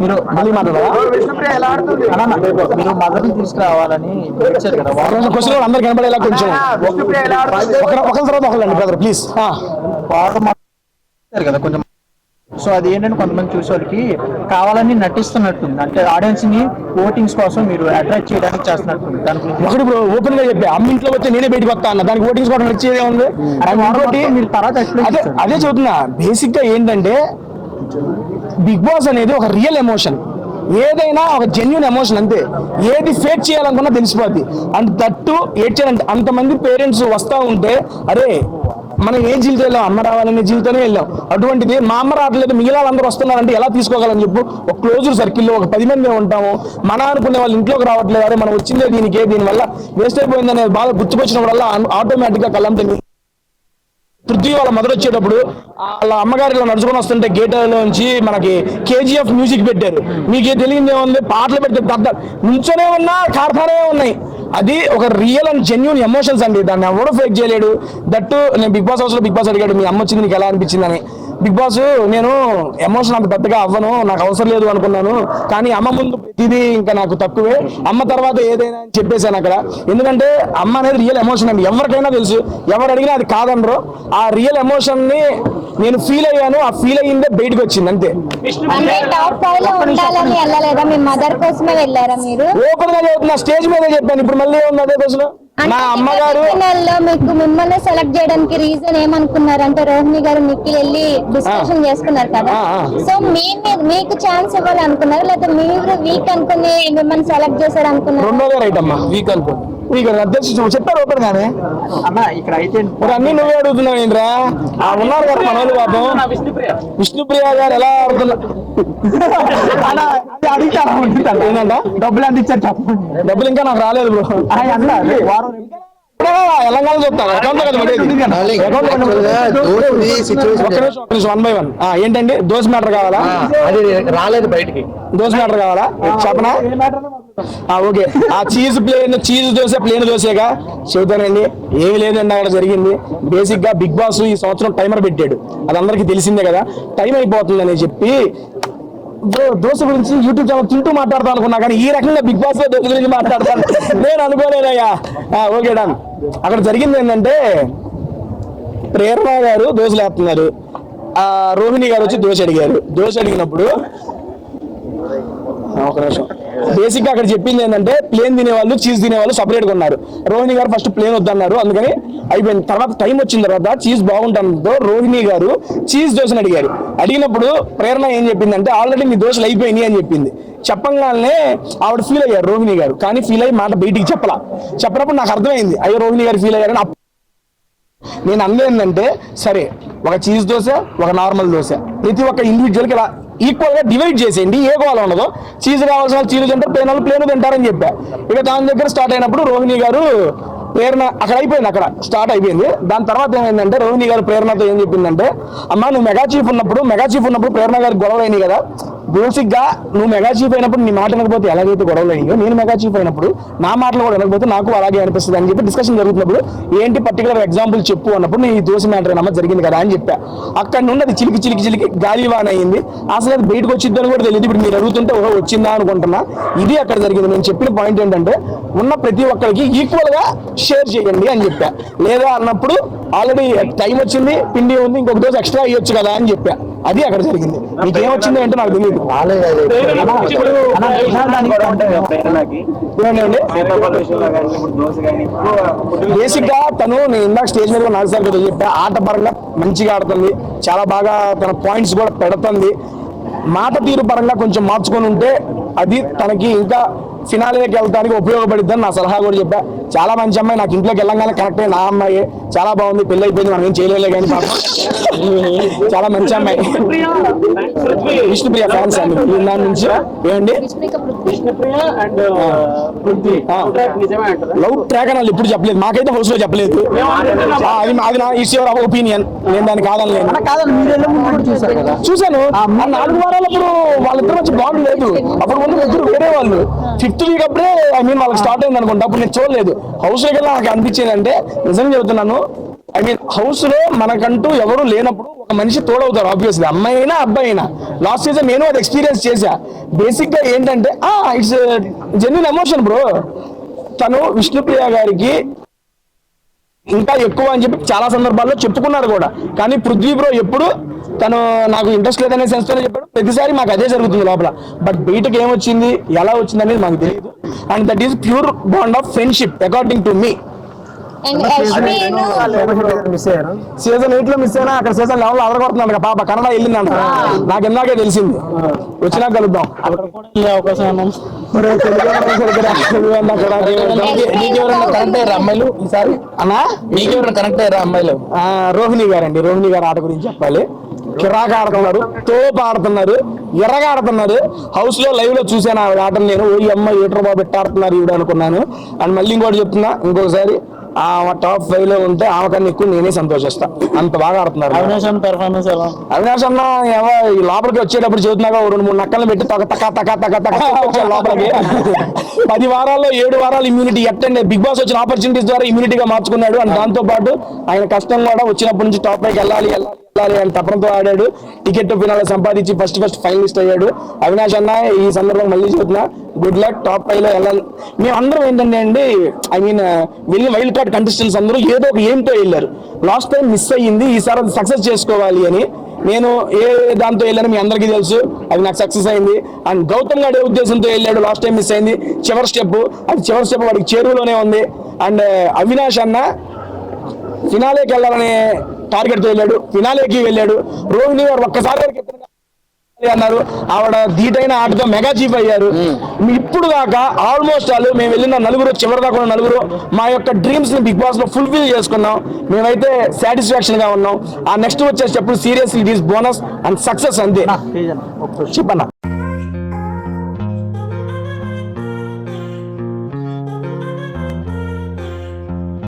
మీరు మళ్ళీ మీరు మదర్ని తీసుకురావాలని వచ్చారు కదా. క్వశ్చన్ అందరు కనబడేలా కొంచెం. ఒకరి ఒకరి తర్వాత ఒకరండి బ్రదర్ ప్లీజ్. కదా కొంచెం. సో అది ఏంటంటే కొంతమంది చూసే వాళ్ళకి కావాలని నటిస్తున్నట్టుంది. అంటే ఆడియన్స్ని ఓటింగ్స్ కోసం మీరు అట్రాక్ట్ చేయడానికి చేస్తున్నట్టుంది. దాని గురించి. ఒకటి ఇప్పుడు ఓపెన్గా చెప్పి అమ్మ ఇంట్లో వచ్చి నేనే బయటకు వస్తా అన్న దానికి ఓటింగ్స్ కూడా నచ్చేది ఉంది. మీరు తర్వాత. అదే చెబుతున్నా బేసిక్గా ఏంటంటే బిగ్ బాస్ అనేది ఒక రియల్ ఎమోషన్ ఏదైనా ఒక జెన్యున్ ఎమోషన్ అంతే. ఏది ఫేక్ చేయాలనుకున్నా తెలిసిపోద్ది. అండ్ తట్టు ఏడ్చాలంటే అంతమంది పేరెంట్స్ వస్తా ఉంటే అరే మనం ఏ జీవితం వెళ్ళాం? అమ్మ రావాలనే జీవితంలో వెళ్ళాం. అటువంటిది మా అమ్మ రావట్లేదు మిగిలిన అందరూ వస్తున్నారంటే ఎలా తీసుకోగలని చెప్పు? ఒక క్లోజ్డ్ సర్కిల్లో ఒక పది మంది ఉంటాము. మన అనుకునే వాళ్ళు ఇంట్లోకి రావట్లేదు. అరే మనం వచ్చిందే దీనికి దీనివల్ల వేస్ట్ అయిపోయిందనే బాధ గుర్తుకొచ్చినప్పుడల్లా ఆటోమేటిక్గా కళ్ళంటే పృథ్వీ వాళ్ళ మొదలు వచ్చేటప్పుడు వాళ్ళ అమ్మగారు ఇలా నడుచుకొని వస్తుంటే గేట్లోంచి మనకి కేజీఎఫ్ మ్యూజిక్ పెట్టారు. మీకు తెలియదు ఏముంది పాటలు పెడితే పెద్ద నుంచోనే ఉన్నా కార్ఖానే ఉన్నాయి. అది ఒక రియల్ అండ్ జెన్యున్ ఎమోషన్స్ అండి. దాన్ని ఎవడో ఫేక్ చేయలేడు. దట్టు నేను బిగ్ బాస్ హౌస్లో బిగ్ బాస్ అడిగాడు మీ అమ్మ వచ్చింది నీకు ఎలా అనిపించింది అని బిగ్ బాస్ నేను ఎమోషన్ అంత పెద్దగా అవ్వను నాకు అవసరం లేదు అనుకున్నాను. కానీ అమ్మ ముందు ప్రతిదీ ఇంకా నాకు తక్కువే. అమ్మ తర్వాత ఏదైనా అని చెప్పేశాను అక్కడ. ఎందుకంటే అమ్మ అనేది రియల్ ఎమోషన్ అండి. ఎవరికైనా తెలుసు. ఎవరు అడిగినా అది కాదనరు. ఆ రియల్ ఎమోషన్ని నేను ఫీల్ అయ్యాను. ఆ ఫీల్ అయ్యిందే బయటకు వచ్చింది అంతే. అంటే టాప్ ఫైవ్లో ఉండాలని వెళ్ళలేదా? మీ మదర్ కోసమే వెళ్ళారా మీరు? ఓపెన్గా చెబుతున్నా స్టేజ్ మీద చెప్పాను. ఇప్పుడు మళ్ళీ ఏముంది అదే క్వశ్చన్ నా అమ్మగారు మీకు మిమ్మల్ని సెలెక్ట్ చేయడానికి రీజన్ ఏమనుకున్నారు అంటే రోహిణి గారు నిఖిల్ వెళ్ళి డిస్కషన్ చేసుకున్నారు కదా. సో మీ మీద మీకు ఛాన్స్ ఇవ్వాలి అనుకున్నారు లేకపోతే మీరు వీక్ అనుకుని మిమ్మల్ని సెలెక్ట్ చేశారు అనుకున్నారు రెండోదే రైట్ అమ్మా వీక్ అనుకో వీక్ తెలుసు చెప్పారు ఓపెన్ గానే. అన్న ఇక్కడ అయితే మరి అన్ని నువ్వే అడుగుతున్నావు ఏంట్రా? ఆ ఉన్నారు కదా మన వాళ్ళు పాపం విష్ణుప్రియ. గారు ఎలా ఆడుతున్నారు డబ్బులు చెప్పండి. డబ్బులు ఇంకా నాకు రాలేదు బ్రో. అన్న వారం తెలంగాణ చెప్తాను అకౌంట్ కదా పడేది అకౌంట్ వన్ బై వన్. ఏంటండి? దోశ మ్యాటర్ కావాలా? అది రాలేదు బయటికి. దోశ మ్యాటర్ కావాలా? చెప్పనా? ఆ, ఓకే. ఆ cheese plain cheese dosa plain దోశగా చెబుతానండి. ఏమి లేదండి అక్కడ జరిగింది. బేసిక్గా బిగ్ బాస్ ఈ సంవత్సరం టైమర్ పెట్టాడు. అది అందరికీ తెలిసిందే కదా. టైం అయిపోతుందని చెప్పి దోశ గురించి యూట్యూబ్ ఛానల్ తింటూ మాట్లాడదాం అనుకున్నా కానీ ఈ రకంగా బిగ్ బాస్లో దోశ గురించి మాట్లాడతాను. నేను అనుకోలేదయ్యా. Okay done. అక్కడ జరిగింది ఏంటంటే ప్రేరణ గారు దోశలు వేస్తున్నారు. ఆ రోహిణి గారు వచ్చి దోశ అడిగారు. దోశ అడిగినప్పుడు ఒక నిమిషం. బేసిక్గా అక్కడ చెప్పింది ఏంటంటే ప్లేన్ తినేవాళ్ళు చీజ్ తినేవాళ్ళు సపరేట్గా ఉన్నారు. రోహిణి గారు ఫస్ట్ ప్లేన్ వద్దన్నారు. అందుకని అయిపోయింది. తర్వాత టైం వచ్చిన తర్వాత చీజ్ బాగుంటుందో రోహిణి గారు చీజ్ దోశని అడిగారు. అడిగినప్పుడు ప్రేరణ ఏం చెప్పిందంటే ఆల్రెడీ మీ దోశలు అయిపోయినాయి అని చెప్పింది. చెప్పంగానే ఆవిడ ఫీల్ అయ్యారు రోహిణి గారు. కానీ ఫీల్ అయ్యి మాట బయటికి చెప్పలా. చెప్పినప్పుడు నాకు అర్థమైంది. అయ్యో రోహిణి గారు ఫీల్ అయ్యారని నేను అందేందంటే సరే ఒక చీజ్ దోశ ఒక నార్మల్ దోశ. ప్రతి ఒక్క ఇండివిజువల్కి ఇలా ఈక్వల్గా డివైడ్ చేసేయండి. ఏ గోళ ఉండదు చీజ్ కావాల్సిన వాళ్ళు చీజ్ తింటారు ప్లేన్ వాళ్ళు ప్లేన్ తింటారని చెప్పా. ఇక దాని దగ్గర స్టార్ట్ అయినప్పుడు రోహిణి గారు ప్రేరణ అక్కడ అయిపోయింది అక్కడ. స్టార్ట్ అయిపోయింది. దాని తర్వాత ఏమైందంటే రోహిణి గారు ప్రేరణతో ఏం చెప్పిందంటే అమ్మా నువ్వు మెగా చీఫ్ ఉన్నప్పుడు మెగా చీఫ్ ఉన్నప్పుడు ప్రేరణ గారికి గొడవ అయినాయి కదా. బేసిక్గా నువ్వు మెగా చీఫ్ అయినప్పుడు నీ మాట వినకపోతే ఎలాగైతే గొడవలు అయినాయో నేను మెగా చీఫ్ అయినప్పుడు నా మాటలు కూడా వినకపోతే నాకు అలాగే అనిపిస్తుంది అని చెప్పి డిస్కషన్ జరుగుతున్నప్పుడు ఏంటి పర్టికులర్ ఎగ్జాంపుల్ చెప్పు అన్నప్పుడు నీ ఈ దోశ మ్యాటర్ నమ్మ జరిగింది కదా అని చెప్పా. అక్కడ నుండి అది చిలికి చిలికి చిలికి గాలివాన్ అయింది. అసలు అది బయటకు వచ్చిందని కూడా తెలియదు. ఇప్పుడు మీరు అడుగుతుంటే ఓహో వచ్చిందా అనుకుంటున్నా. ఇది అక్కడ జరిగింది. నేను చెప్పిన పాయింట్ ఏంటంటే ఉన్న ప్రతి ఒక్కరికి ఈక్వల్గా షేర్ చేయండి అని చెప్పా. లేదా అన్నప్పుడు ఆల్రెడీ టైం వచ్చింది పిండి ఉంది ఇంకొక దోశ ఎక్స్ట్రా ఇవ్వచ్చు కదా అని చెప్పా. అది అక్కడ జరిగింది. మీకు ఏమొచ్చింది అంటే నాకు తెలియదు కదా బేసిక్గా తను నేను ఇందాక స్టేజ్ మీద నాలుగు సార్లు కూడా చెప్పా ఆట పరంగా మంచిగా ఆడుతుంది. చాలా బాగా తన పాయింట్స్ కూడా పెడుతుంది. మాట తీరు పరంగా కొంచెం మార్చుకొని ఉంటే అది తనకి ఇంకా ఫినాలేకి వెళ్ళడానికి ఉపయోగపడిద్దని నా సలహా కూడా చెప్పా. చాలా మంచి అమ్మాయి నాకు ఇంట్లోకి వెళ్ళంగానే కరెక్ట్ నా అమ్మాయి. చాలా బాగుంది పెళ్ళి అయిపోయింది మనం ఏం చేయలేదు కానీ పాపం. చాలా మంచి అమ్మాయి. విష్ణుప్రియ ఫ్యాన్స్ అండి. దాని నుంచి ఏమండి? లవ్ ట్రాక్ అని వాళ్ళు ఎప్పుడు చెప్పలేదు. మాకైతే హౌస్లో చెప్పలేదు. ఆ, అది అది నా ఇట్స్ యువర్ ఒపీనియన్ నేను దాన్ని కాదని లేదు చూశాను. ఆ నాలుగు వారాలప్పుడు వాళ్ళిద్దరు వచ్చి బాండ్ లేదు. అప్పుడు ముందు ఇద్దరు వేరే వాళ్ళు. ఫిఫ్త్ వీక్ అప్పుడే ఐ మీన్ వాళ్ళకి స్టార్ట్ అయింది అనుకుంటా. అప్పుడు నేను చూడలేదు. హౌస్ దగ్గర నాకు అనిపించేది అంటే నిజంగా చెబుతున్నాను ఐ మీన్ హౌస్లో మనకంటూ ఎవరు లేనప్పుడు ఒక మనిషి తోడవుతారు ఆబ్వియస్లీ అమ్మాయి అయినా అబ్బాయి అయినా లాస్ట్ సీజన్ నేను అది ఎక్స్పీరియన్స్ చేశా. బేసిక్గా ఏంటంటే ఆ ఇట్స్ జెన్యున్ ఎమోషన్ బ్రో తను విష్ణుప్రియ గారికి ఇంకా ఎక్కువ అని చెప్పి చాలా సందర్భాల్లో చెప్పుకున్నాడు కూడా. కానీ పృథ్వీ బ్రో ఎప్పుడు తను నాకు ఇంట్రెస్ట్ లేదనే సెన్స్ తోనే చెప్పాడు. ప్రతిసారి మాకు అదే జరుగుతుంది లోపల. బట్ బయటకు ఏమొచ్చింది? ఎలా వచ్చింది అనేది మాకు తెలియదు and that is pure bond of friendship according to me season ఎయిట్లో మిస్ అయినా అక్కడ సీజన్ లెవెల్ అదరగొడుతున్నాడు కదా పాప. కన్నడ వెళ్ళిందంట. నాకు ఇందాకే తెలిసింది. వచ్చినా కలుద్దాం. అమ్మాయిలు ఈసారి అన్నా నీకెవరైనా కనెక్ట్ అయ్యారా అమ్మాయిలు? ఆ, రోహిణి గారండి రోహిణి గారు ఆట గురించి చెప్పాలి. కిరాగా ఆడుతున్నారు తోపు ఆడుతున్నారు ఎర్రగా ఆడుతున్నారు. హౌస్లో లైవ్లో చూసాను ఆవిడ ఆటను నేను. ఓ అమ్మ ఏటర్ బాబు ఎట్ట ఆడుతున్నారు ఈవిడ అనుకున్నాను. అండ్ మళ్ళీ ఇంకోటి చెప్తున్నా ఇంకొకసారి ఆ టాప్ ఫైవ్లో ఉంటే ఆమె కన్నా ఎక్కువ నేనే సంతోషిస్తా. అంత బాగా ఆడుతున్నారు అవినాష్ పెర్ఫార్మెన్స్ ఎలా? అవినాష్ అన్న ఏవో ఈ లోపలికి వచ్చేటప్పుడు చెబుతున్నాగా ఓ రెండు మూడు నక్కలను పెట్టి తక తక తక తక తక వచ్చాడు లోపలికి. పది వారాల్లో ఏడు వారాలు ఇమ్యూనిటీ ఎట్టండి బిగ్ బాస్ వచ్చిన ఆపర్చునిటీస్ ద్వారా ఇమ్యూనిటీగా మార్చుకున్నాడు. అండ్ దాంతో పాటు ఆయన కష్టం కూడా వచ్చినప్పటి నుంచి టాప్ పైకి వెళ్ళాలి వెళ్ళాలి. అని తపనతో ఆడాడు. టికెట్ ఫినాల్ సంపాదించి ఫస్ట్ ఫస్ట్ ఫైనలిస్ట్ అయ్యాడు. అవినాష్ అన్న ఈ సందర్భంగా మళ్ళీ చెబుతున్నా గుడ్ లక్ టాప్ ఫైవ్లో వెళ్ళాలి. మేమందరం ఏంటంటే అండి ఐ మీన్ వెళ్ళి వైల్డ్ కార్డ్ కంటెస్టెంట్స్ అందరూ ఏదో ఒక ఏంతో వెళ్ళారు. లాస్ట్ టైం మిస్ అయ్యింది ఈసారి అది సక్సెస్ చేసుకోవాలి అని. నేను ఏ దాంతో వెళ్ళాను మీ అందరికీ తెలుసు అది నాకు సక్సెస్ అయింది. అండ్ గౌతమ్ గారి ఉద్దేశంతో వెళ్ళాడు లాస్ట్ టైం మిస్ అయింది. చివరి స్టెప్ అది చివరి స్టెప్ వాడికి చేరువలోనే ఉంది. అండ్ uh, అవినాష్ అన్న ఫినాలేకి వెళ్ళాలనే టార్గెట్తో వెళ్ళాడు ఫినాలేకి వెళ్ళాడు. రోహిణి గారు ఒక్కసారి అన్నారు. ఆవిడ ధీటైన ఆటతో మెగా చీఫ్ అయ్యారు. మీ ఇప్పుడు దాకా ఆల్మోస్ట్ ఆల్ మేము వెళ్ళిన నలుగురు చివరి దాకా ఉన్న నలుగురు మా యొక్క డ్రీమ్స్ని బిగ్ బాస్లో ఫుల్ఫిల్ చేసుకున్నాం. మేమైతే సాటిస్ఫాక్షన్గా ఉన్నాం. ఆ నెక్స్ట్ వచ్చే step serious it is bonus and success అంతే. చెప్పన్నా.